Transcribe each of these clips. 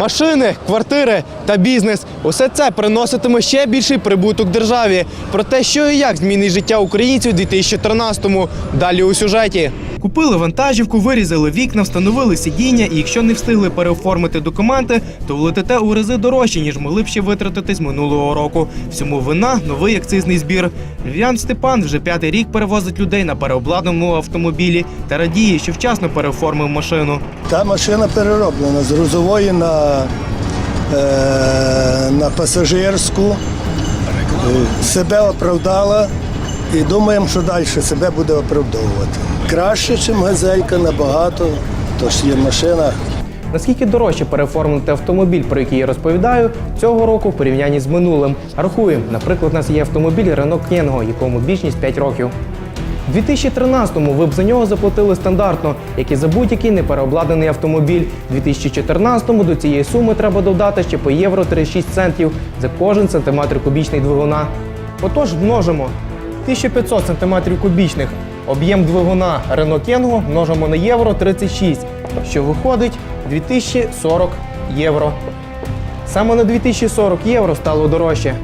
Машини, квартири та бізнес усе це приноситиме ще більший прибуток державі. Про те, що і як змінить життя українців у 2013-му. Далі у сюжеті. Купили вантажівку, вирізали вікна, встановили сидіння, і якщо не встигли переоформити документи, то влетите у рази дорожче, ніж могли б ще витратитись минулого року. Всьому вина новий акцизний збір. Львів'ян Степан вже п'ятий рік перевозить людей на переобладнаному автомобілі та радіє, що вчасно переоформив машину. Та машина перероблена з грузової на, е, на пасажирську. Е, Себе оправдала і думаємо, що далі себе буде оправдовувати. Краще, ніж газелька, набагато. Тож є машина Наскільки дорожче переоформити автомобіль, про який я розповідаю, цього року в порівнянні з минулим. Рахуємо, наприклад, у нас є автомобіль Renault Kangoo, якому ніж 5 років. У 2013-му ви б за нього заплатили стандартно, як і за будь-який непереобладнаний автомобіль. У 2014-му до цієї суми треба додати ще по євро 36 центів за кожен сантиметр кубічний двигуна. Отож, множимо 1500 см кубічних. Об'єм двигуна Renault Kangoo множимо на євро 36, що виходить 2040 євро. Саме на 2040 євро стало дорожче.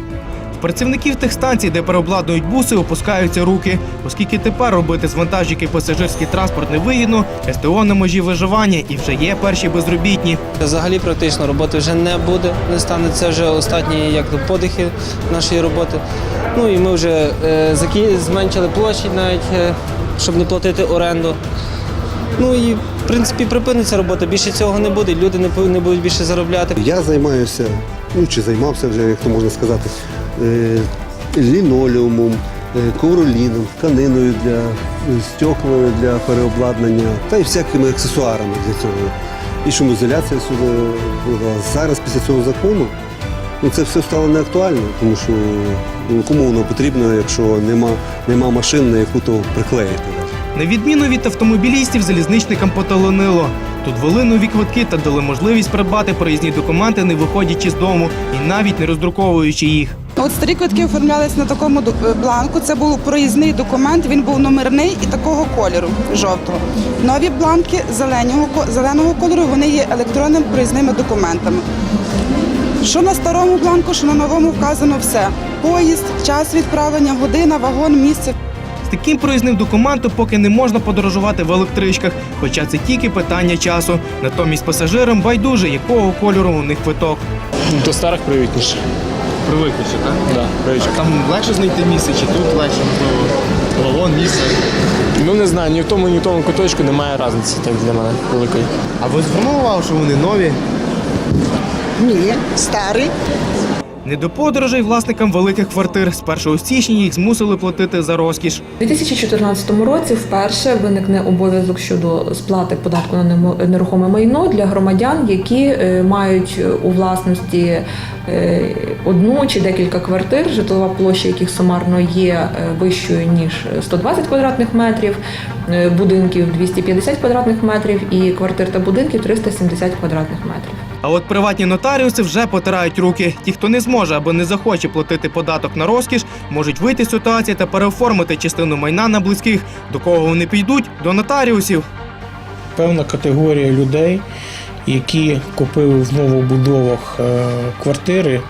В працівників тих станцій, де переобладнують буси, опускаються руки, оскільки тепер робити з вантажівки пасажирський транспорт невигідно, СТО на межі виживання і вже є перші безробітні. Взагалі практично роботи вже не буде, не стане. Це вже останні як подихи нашої роботи. Ну і ми вже е, зменшили площі навіть, е, щоб не платити оренду. Ну і в принципі припиниться робота. Більше цього не буде. Люди не, не будуть більше заробляти. Я займаюся, ну чи займався вже, як то можна сказати, лінолеумом, е, ковроліном, тканиною для е, стеклами для переобладнання та й всякими аксесуарами для цього. І шумоізоляція сюди була. Зараз після цього закону ну, це все стало неактуально, тому що ну, кому воно потрібно, якщо нема, нема машин, на яку то приклеїти. На відміну від автомобілістів, залізничникам поталонило. Тут ввели нові квитки та дали можливість придбати проїзні документи, не виходячи з дому і навіть не роздруковуючи їх. От старі квитки оформлялись на такому е, бланку. Це був проїзний документ. Він був номерний і такого кольору жовтого. Нові бланки зеленого зеленого кольору. Вони є електронними проїзними документами. Що на старому бланку, що на новому вказано все: поїзд, час відправлення, година, вагон, місце. З таким проїзним документом поки не можна подорожувати в електричках, хоча це тільки питання часу. Натомість пасажирам байдуже, якого кольору у них квиток. До старих привітніше. Привикніше, так? Да, привичка. Там легше знайти місце, чи тут легше, можливо, вагон, місце. Ну не знаю, ні в тому, ні в тому куточку немає різниці так для мене великої. А ви звернули увагу, що вони нові? Ні, старий. Не до подорожей власникам великих квартир. З 1 січня їх змусили платити за розкіш. У 2014 році вперше виникне обов'язок щодо сплати податку на нерухоме майно для громадян, які е, мають у власності е, одну чи декілька квартир, житлова площа яких сумарно є е, вищою ніж 120 квадратних метрів, будинків 250 квадратних метрів і квартир та будинків 370 квадратних метрів. А от приватні нотаріуси вже потирають руки. Ті, хто не зможе або не захоче платити податок на розкіш, можуть вийти з ситуації та переоформити частину майна на близьких. До кого вони підуть? До нотаріусів. певна категорія людей, які купили в новобудовах е, квартири,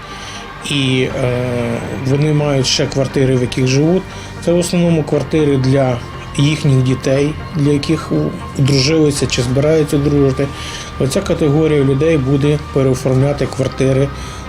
і е, вони мають ще квартири, в яких живуть. Це в основному квартири для їхніх дітей, для яких одружилися чи збираються одружити. Оця категорія людей буде переоформляти квартири.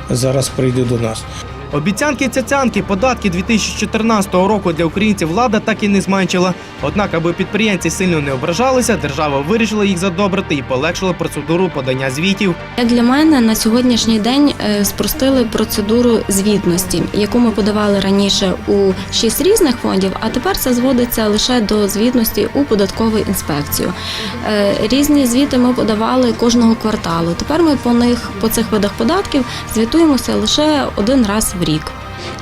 Зараз прийде до нас. Обіцянки цяцянки податки 2014 року для українців влада так і не зменшила. Однак, аби підприємці сильно не ображалися, держава вирішила їх задобрити і полегшила процедуру подання звітів. Як Для мене на сьогоднішній день е, спростили процедуру звітності, яку ми подавали раніше у шість різних фондів, а тепер це зводиться лише до звітності у податкову інспекцію. Е, Різні звіти ми подавали кожного кварталу. Тепер ми по них по цих видах податків звітуємося лише один раз в рік.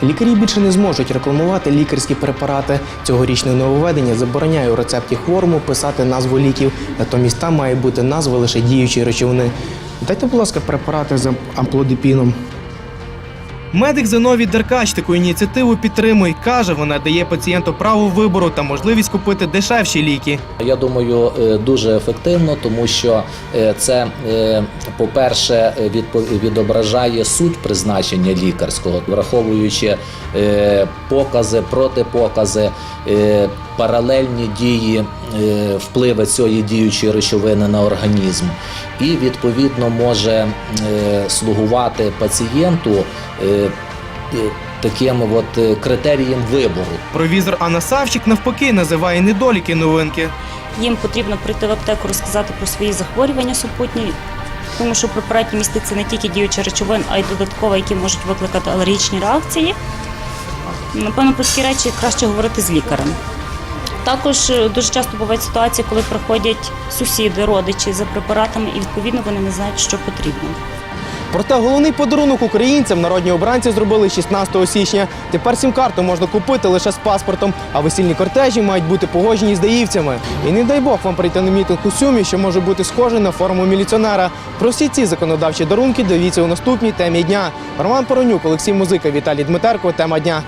Лікарі більше не зможуть рекламувати лікарські препарати. Цьогорічне нововведення забороняє у рецепті хворому писати назву ліків, натомість там має бути назва лише діючої речовини. Дайте, будь ласка, препарати з амплодипіном. Медик Зиновій Деркач таку ініціативу підтримує. каже, вона дає пацієнту право вибору та можливість купити дешевші ліки. Я думаю, е, дуже ефективно, тому що е, це, е, по-перше, відображає суть призначення лікарського, враховуючи покази, протипокази, паралельні дії впливи цієї діючої речовини на організм, і відповідно може е, слугувати пацієнту. е, е, Таким от е, критерієм вибору. Провізор Анна Савчик навпаки називає недоліки новинки. Їм потрібно прийти в аптеку, розказати про свої захворювання супутні, тому що в препараті міститься не тільки діюча речовин, а й додаткова, які можуть викликати алергічні реакції. Напевно, про такі речі краще говорити з лікарем. Також е, дуже часто бувають ситуації, коли приходять сусіди, родичі за препаратами, і відповідно вони не знають, що потрібно. Проте головний подарунок українцям народні обранці зробили 16 січня. Тепер сім-карту можна купити лише з паспортом, а весільні кортежі мають бути погоджені з даївцями. І не дай Бог вам прийти на мітинг у сумі, що може бути схожий на форму міліціонера. Про всі ці законодавчі дарунки дивіться у наступній темі дня. Роман Поронюк, Олексій Музика, Віталій Дмитерко. Тема дня.